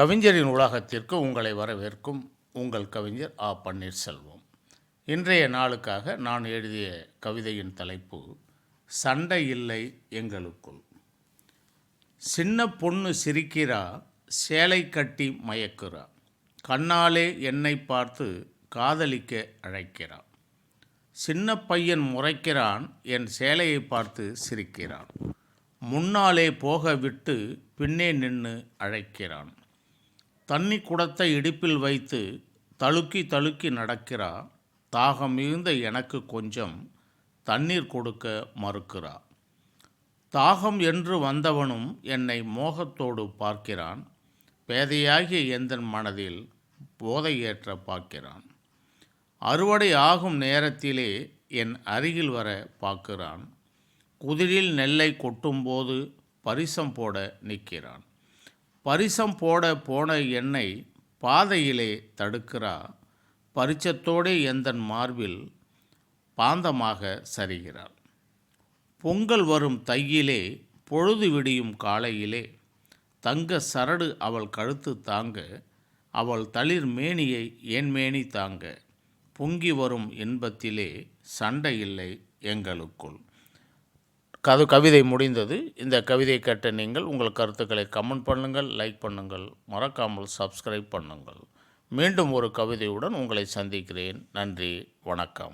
கவிஞரின் உலகத்திற்கு உங்களை வரவேற்கும் உங்கள் கவிஞர் ஆ. பன்னீர்செல்வம். இன்றைய நாளுக்காக நான் எழுதிய கவிதையின் தலைப்பு சண்டை இல்லை எங்களுக்குள் சின்ன பொண்ணு சிரிக்கிறா சேலை கட்டி மயக்குறா. கண்ணாலே என்னை பார்த்து காதலிக்க அழைக்கிறா. சின்ன பையன் முறைக்கிறான் என் சேலையை பார்த்து சிரிக்கிறான். முன்னாலே போக விட்டு பின்னே நின்று அழைக்கிறான். தண்ணி குடத்தை இடுப்பில் வைத்து தழுக்கி தழுக்கி நடக்கிறா தாகம் மிகுந்த எனக்கு கொஞ்சம் தண்ணீர் கொடுக்க மறுக்கிறா. தாகம் என்று வந்தவனும் என்னை மோகத்தோடு பார்க்கிறான் பேதையாகிய எந்தன் மனதில் போதை ஏற்ற பார்க்கிறான். அறுவடை ஆகும் நேரத்திலே என் அருகில் வர பார்க்கிறான் குதிரில் நெல்லை கொட்டும்போது பரிசம் போட நிற்கிறான். பரிசம் போட போன என்னை பாதையிலே தடுக்கிறா பரிச்சத்தோடே எந்தன் மார்பில் பாந்தமாக சரிகிறாள். பொங்கல் வரும் தையிலே பொழுது விடியும் காலையிலே தங்க சரடு அவள் கழுத்து தாங்க அவள் தளிர் மேனியை என் மேனி தாங்க பொங்கி வரும் இன்பத்திலே சண்டை இல்லை எங்களுக்குள். கது கவிதை முடிந்தது. இந்த கவிதை கேட்ட நீங்கள் உங்கள் கருத்துக்களை கமெண்ட் பண்ணுங்கள் லைக் பண்ணுங்கள் மறக்காமல் சப்ஸ்கிரைப் பண்ணுங்கள். மீண்டும் ஒரு கவிதையுடன் உங்களை சந்திக்கிறேன். நன்றி வணக்கம்.